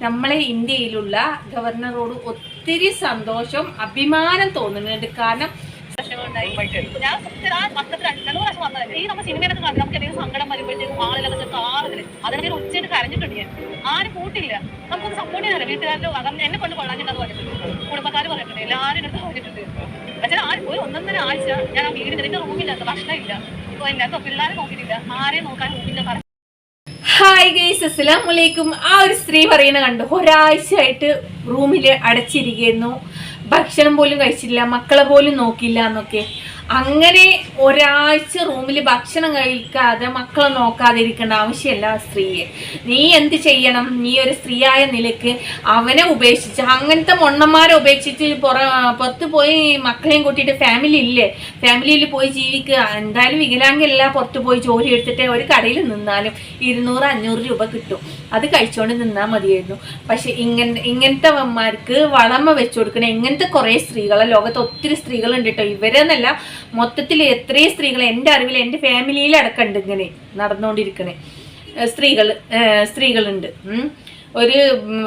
നമ്മളെ ഇന്ത്യയിലുള്ള ഗവർണറോട് ഒത്തിരി സന്തോഷം അഭിമാനം തോന്നുന്നുണ്ട് കാരണം. ഞാൻ പത്രത്തിൽ രണ്ട് പ്രാവശ്യം. ഈ നമുക്ക് കരഞ്ഞിട്ടുണ്ട് ആരും സപ്പോർട്ട് എന്നെ ആരും ഒന്നൊന്നര ആഴ്ച ഞാൻ ആ എന്റെ റൂമില്ലാത്ത ഭക്ഷണം ഇല്ല ഇപ്പൊ ഇല്ലാത്ത പിള്ളേരെ നോക്കിയിട്ടില്ല ആരെയും നോക്കാൻ റൂമില്ല ഹായ് ഗൈസ് അസ്സലാമു അലൈക്കും ആ ഒരു സ്ത്രീ പറയുന്ന കണ്ടു. ഒരാഴ്ചയായിട്ട് റൂമിൽ അടച്ചിരിക്കുന്നു. ഭക്ഷണം പോലും കഴിച്ചിട്ടില്ല. മക്കളെ പോലും നോക്കില്ല എന്നൊക്കെ. അങ്ങനെ ഒരാഴ്ച റൂമിൽ ഭക്ഷണം കഴിക്കാതെ മക്കളെ നോക്കാതെ ഇരിക്കേണ്ട ആവശ്യമില്ല സ്ത്രീയെ. നീ എന്ത് ചെയ്യണം? നീ ഒരു സ്ത്രീയായ നിലയ്ക്ക് അവനെ ഉപേക്ഷിച്ച് അങ്ങനത്തെ മൊണ്ണന്മാരെ ഉപേക്ഷിച്ച് പുറ പുറത്ത് പോയി മക്കളെയും കൂട്ടിയിട്ട് ഫാമിലി ഇല്ലേ? ഫാമിലിയിൽ പോയി ജീവിക്കുക. എന്തായാലും വികലാംഗല്ല പുറത്ത് പോയി ജോലി എടുത്തിട്ട് ഒരു കടയിൽ നിന്നാലും ഇരുന്നൂറ് അഞ്ഞൂറ് രൂപ കിട്ടും. അത് കഴിച്ചുകൊണ്ട് നിന്നാൽ മതിയായിരുന്നു. പക്ഷെ ഇങ്ങനെ ഇങ്ങനത്തെ അമ്മമാർക്ക് വളമ വെച്ചു കൊടുക്കണേ ഇങ്ങനത്തെ കുറേ സ്ത്രീകളെ ലോകത്ത് ഒത്തിരി സ്ത്രീകളുണ്ട് കേട്ടോ. ഇവരെന്നല്ല മൊത്തത്തിൽ എത്രയും സ്ത്രീകൾ എന്റെ അറിവിൽ എന്റെ ഫാമിലിയിൽ അടക്കമുണ്ട് ഇങ്ങനെ നടന്നുകൊണ്ടിരിക്കണേ. സ്ത്രീകൾ സ്ത്രീകളുണ്ട്. ഒരു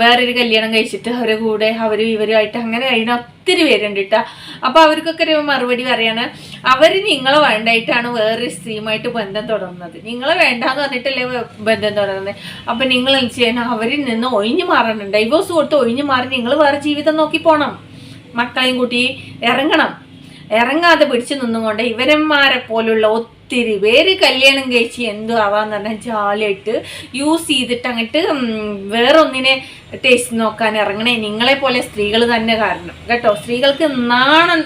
വേറൊരു കല്യാണം കഴിച്ചിട്ട് അവരെ കൂടെ അവർ ഇവരുമായിട്ട് അങ്ങനെ കഴിയുന്ന ഒത്തിരി പേരുണ്ട് കേട്ടോ. അപ്പോൾ അവർക്കൊക്കെ ഒരു മറുപടി പറയാണ് അവർ നിങ്ങളെ വേണ്ടായിട്ടാണ് വേറൊരു സ്ത്രീയുമായിട്ട് ബന്ധം തുടർന്നത്. നിങ്ങളെ വേണ്ടാന്ന് പറഞ്ഞിട്ടല്ലേ ബന്ധം തുടർന്നത് അപ്പം നിങ്ങൾ ചെയ്യണം? അവരിൽ നിന്ന് ഒഴിഞ്ഞു മാറണം. ഡൈവോഴ്സ് കൊടുത്ത് ഒഴിഞ്ഞു മാറി നിങ്ങൾ വേറെ ജീവിതം നോക്കി പോകണം മക്കളെയും കൂട്ടി ഇറങ്ങണം. ഇറങ്ങാതെ പിടിച്ചു നിന്നുകൊണ്ട് ഇവരന്മാരെ പോലുള്ള ഒത്തിരി പേര് കല്യാണം കഴിച്ച് എന്തോ ആവാന്ന് പറഞ്ഞാൽ ജാലിയായിട്ട് യൂസ് ചെയ്തിട്ട് അങ്ങോട്ട് വേറൊന്നിനെ ടേസ്റ്റ് നോക്കാൻ ഇറങ്ങണേ നിങ്ങളെ പോലെ സ്ത്രീകൾ തന്നെ കാരണം. കേട്ടോ? സ്ത്രീകൾക്ക് നാണം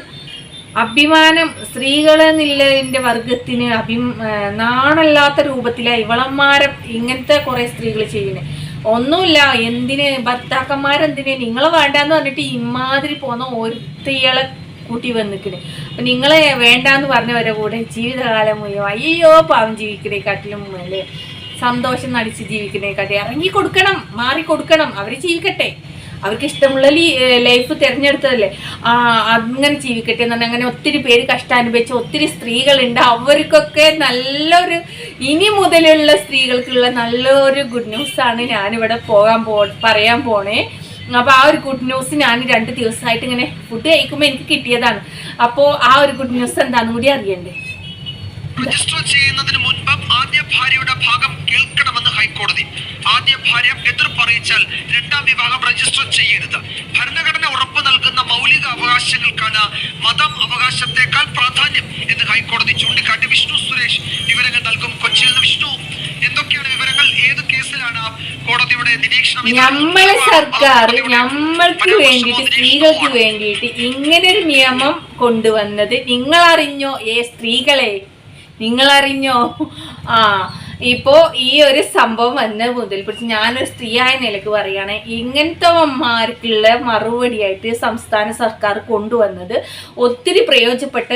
അഭിമാനം സ്ത്രീകളെന്നുള്ളതിന്റെ വർഗത്തിന് അഭി നാണല്ലാത്ത രൂപത്തിലാണ് ഇവളന്മാരെ ഇങ്ങനത്തെ കുറേ സ്ത്രീകൾ ചെയ്യുന്നത് ഒന്നുമില്ല എന്തിന് ഭർത്താക്കന്മാരെന്തിന് നിങ്ങളെ വേണ്ടെന്ന് പറഞ്ഞിട്ട് ഇമാതിരി പോകുന്ന ഒരുത്തികളെ കൂട്ടി വന്നിക്കണ്. അപ്പൊ നിങ്ങളെ വേണ്ടാന്ന് പറഞ്ഞവരെ കൂടെ ജീവിതകാലം മുഴുവൻ അയ്യോ പാവം ജീവിക്കണേക്കാട്ടിലും അല്ലേ സന്തോഷം നടിച്ച് ജീവിക്കണേക്കാട്ടി ഇറങ്ങി കൊടുക്കണം മാറി കൊടുക്കണം അവർ ജീവിക്കട്ടെ. അവർക്ക് ഇഷ്ടമുള്ള ലൈഫ് തിരഞ്ഞെടുത്തതല്ലേ? ആ അങ്ങനെ ജീവിക്കട്ടെ എന്ന് പറഞ്ഞാൽ അങ്ങനെ ഒത്തിരി പേര് കഷ്ടാനുഭവിച്ച ഒത്തിരി സ്ത്രീകളുണ്ട്. അവർക്കൊക്കെ നല്ലൊരു ഇനി മുതലുള്ള സ്ത്രീകൾക്കുള്ള നല്ലൊരു ഗുഡ് ന്യൂസാണ് ഞാനിവിടെ പോകാൻ പോ പറയാൻ പോണേ. അപ്പോൾ ആ ഒരു ഗുഡ് ന്യൂസ് ഞാൻ രണ്ട് ദിവസമായിട്ട് ഇങ്ങനെ ഫുഡ് കഴിക്കുമ്പോൾ എനിക്ക് കിട്ടിയതാണ്. അപ്പോൾ ആ ഒരു ഗുഡ് ന്യൂസ് എന്താണെന്ന് കൂടി അറിയണ്ടേ? രജിസ്റ്റർ ചെയ്യുന്നതിന് മുൻപ് ആദ്യ ഭാര്യയുടെ ഭാഗം കേൾക്കണമെന്ന് ഹൈക്കോടതി. ആദ്യ ഭാര്യ രണ്ടാം രജിസ്റ്റർ ഭരണഘടന ഉറപ്പ് നൽകുന്ന മതം അവകാശത്തെക്കാൾ പ്രാധാന്യം എന്ന് ഹൈക്കോടതി ചൂണ്ടിക്കാട്ടി. വിഷ്ണു സുരേഷ് നമ്മളെ സർക്കാർ നമ്മൾക്ക് വേണ്ടിയിട്ട് സ്ത്രീകൾക്ക് വേണ്ടിയിട്ട് ഇങ്ങനൊരു നിയമം കൊണ്ടുവന്നത് നിങ്ങൾ അറിഞ്ഞോ ഏ സ്ത്രീകളെ നിങ്ങൾ അറിഞ്ഞോ ആ ഇപ്പോ ഈ ഒരു സംഭവം വന്ന മുതൽ പിടിച്ച് ഞാനൊരു സ്ത്രീയായ നിലയ്ക്ക് പറയുകയാണ് ഇങ്ങനത്തെമാർക്കുള്ള മറുപടിയായിട്ട് സംസ്ഥാന സർക്കാർ കൊണ്ടുവന്നത് ഒത്തിരി പ്രയോജനപ്പെട്ട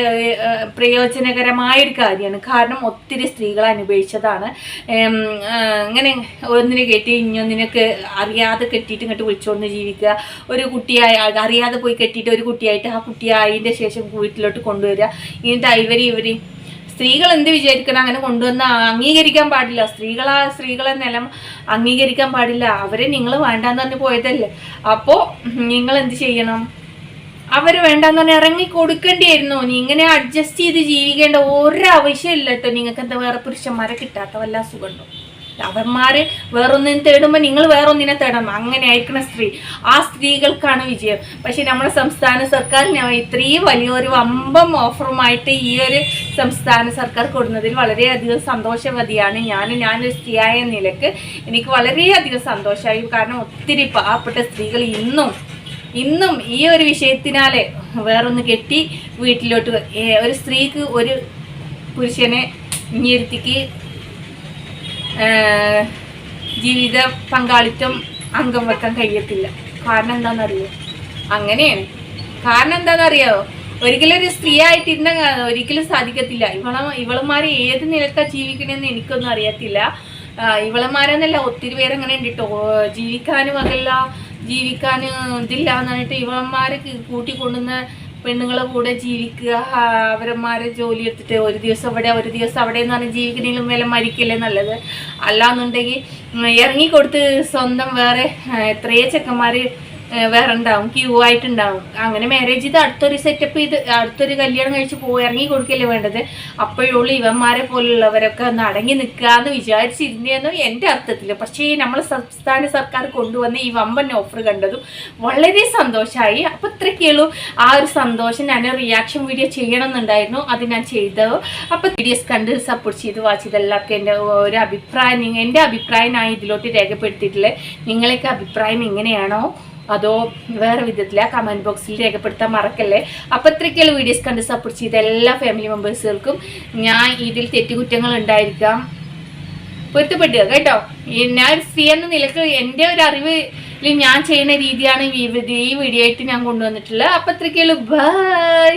പ്രയോജനകരമായ ഒരു കാര്യമാണ്. കാരണം ഒത്തിരി സ്ത്രീകൾ അനുഭവിച്ചതാണ്. ഇങ്ങനെ ഒന്നിനെ കെട്ടി ഇഞ്ഞൊന്നിനൊക്കെ അറിയാതെ കെട്ടിയിട്ട് ഇങ്ങോട്ട് വിളിച്ചുകൊണ്ട് ജീവിക്കുക. ഒരു കുട്ടിയായി അറിയാതെ പോയി കെട്ടിയിട്ട് ഒരു കുട്ടിയായിട്ട് ആ കുട്ടിയായതിന്റെ ശേഷം വീട്ടിലോട്ട് കൊണ്ടുവരിക. ഇങ്ങനത്തെ ഇവർ ഇവർ സ്ത്രീകൾ എന്ത് വിചാരിക്കണം? അങ്ങനെ കൊണ്ടുവന്ന് അംഗീകരിക്കാൻ പാടില്ല. സ്ത്രീകളാ സ്ത്രീകളെ നിലം അംഗീകരിക്കാൻ പാടില്ല. അവരെ നിങ്ങൾ വേണ്ടാന്ന് പറഞ്ഞ് പോയതല്ലേ. അപ്പോൾ നിങ്ങൾ എന്ത് ചെയ്യണം? അവർ വേണ്ടാന്ന് പറഞ്ഞാൽ ഇറങ്ങി കൊടുക്കേണ്ടിയായിരുന്നു. നീ ഇങ്ങനെ അഡ്ജസ്റ്റ് ചെയ്ത് ജീവിക്കേണ്ട ഒരു ആവശ്യമില്ല കേട്ടോ നിങ്ങൾക്ക് എന്താ വേറെ പുരുഷന്മാരെ കിട്ടാത്ത വല്ല സുഖമുണ്ടോ അവന്മാര് വേറൊന്നിനെ തേടുമ്പോൾ നിങ്ങൾ വേറൊന്നിനെ തേടണം. അങ്ങനെ അയക്കണ സ്ത്രീ. ആ സ്ത്രീകൾക്കാണ് വിജയം. പക്ഷെ നമ്മുടെ സംസ്ഥാന സർക്കാർ ഞാൻ ഇത്രയും വലിയൊരു വമ്പം ഓഫറുമായിട്ട് ഈ ഒരു സംസ്ഥാന സർക്കാർ കൊടുക്കുന്നതിൽ വളരെയധികം സന്തോഷവതിയാണ് ഞാൻ ഞാനൊരു സ്ത്രീയായ നിലയ്ക്ക് എനിക്ക് വളരെയധികം സന്തോഷമായി. കാരണം ഒത്തിരി പാവപ്പെട്ട സ്ത്രീകൾ ഇന്നും ഇന്നും ഈ ഒരു വിഷയത്തിനാലെ വേറൊന്ന് കെട്ടി വീട്ടിലോട്ട് ഒരു സ്ത്രീക്ക് ഒരു പുരുഷനെ ഇഞ്ഞിരുത്തിക്ക് ജീവിത പങ്കാളിത്തം അംഗം വെക്കാൻ കഴിയത്തില്ല. കാരണം എന്താണെന്നറിയോ അങ്ങനെയാണ്. കാരണം എന്താണെന്നറിയോ ഒരിക്കലും ഒരു സ്ത്രീ ആയിട്ടിരുന്ന ഒരിക്കലും സാധിക്കത്തില്ല. ഇവള ഇവളമാരെ ഏത് നിലക്കാ ജീവിക്കണമെന്ന് എനിക്കൊന്നും അറിയത്തില്ല. ഇവളമാരെന്നല്ല ഒത്തിരി പേരങ്ങനെ ഉണ്ട് കേട്ടോ ജീവിക്കാനും അതല്ല ജീവിക്കാൻ ഇതില്ല എന്ന് പറഞ്ഞിട്ട് ഇവളന്മാരെ പെണ്ണുങ്ങളെ കൂടെ ജീവിക്കുക അവരന്മാരെ ജോലി എടുത്തിട്ട് ഒരു ദിവസം ഇവിടെ ഒരു ദിവസം അവിടെ എന്ന് പറഞ്ഞാൽ ജീവിക്കുന്നതിലും വില മരിക്കല്ലേ നല്ലത്? അല്ലാന്നുണ്ടെങ്കിൽ ഇറങ്ങിക്കൊടുത്ത് സ്വന്തം വേറെ എത്രയോ ചെക്കന്മാർ വേറെ ഉണ്ടാവും ക്യൂ ആയിട്ടുണ്ടാവും. അങ്ങനെ മാരേജ് ചെയ്ത് അടുത്തൊരു സെറ്റപ്പ് ചെയ്ത് അടുത്തൊരു കല്യാണം കഴിച്ച് പോയി ഇറങ്ങി കൊടുക്കല്ലേ വേണ്ടത്? അപ്പോഴുള്ള ഇവന്മാരെ പോലുള്ളവരൊക്കെ ഒന്ന് അടങ്ങി നിൽക്കുക എന്ന് വിചാരിച്ചിരുന്നു എന്റെ അർത്ഥത്തിൽ പക്ഷേ നമ്മളെ സംസ്ഥാന സർക്കാർ കൊണ്ടുവന്ന ഈ വമ്പൻ ഓഫർ കണ്ടതും വളരെ സന്തോഷമായി അപ്പോൾ ഇത്രയൊക്കെയുള്ളൂ ആ ഒരു സന്തോഷം ഞാൻ റിയാക്ഷൻ വീഡിയോ ചെയ്യണം എന്നുണ്ടായിരുന്നു അത് ഞാൻ ചെയ്തത് അപ്പോൾ വീഡിയോസ് കണ്ട് സപ്പോർട്ട് ചെയ്ത് വാച്ച് ചെയ്തെല്ലാവർക്കും എന്റെ ഒരു അഭിപ്രായം എന്റെ അഭിപ്രായം ഞാൻ ഇതിലോട്ട് രേഖപ്പെടുത്തിയിട്ടുള്ളത്. നിങ്ങളൊക്കെ അഭിപ്രായം എങ്ങനെയാണോ അതോ വേറെ വിധത്തില കമന്റ് ബോക്സിൽ രേഖപ്പെടുത്താൻ മറക്കല്ലേ? അപ്പം ഇത്രയ്ക്കുള്ള വീഡിയോസ് കണ്ട് സപ്പോർട്ട് ചെയ്ത എല്ലാ ഫാമിലി മെമ്പേഴ്സുകൾക്കും ഞാൻ ഇതിൽ തെറ്റുകുറ്റങ്ങൾ ഉണ്ടായിരിക്കാം. പൊരുത്തപ്പെടുക കേട്ടോ? ഞാൻ സ്ത്രീ എന്ന നിലയ്ക്ക് എന്റെ ഒരു അറിവിൽ ഞാൻ ചെയ്യുന്ന രീതിയാണ് ഈ വീഡിയോ ആയിട്ട് ഞാൻ കൊണ്ടുവന്നിട്ടുള്ളത്. അപ്പം ഇത്രയ്ക്കുള്ളൂ ബൈ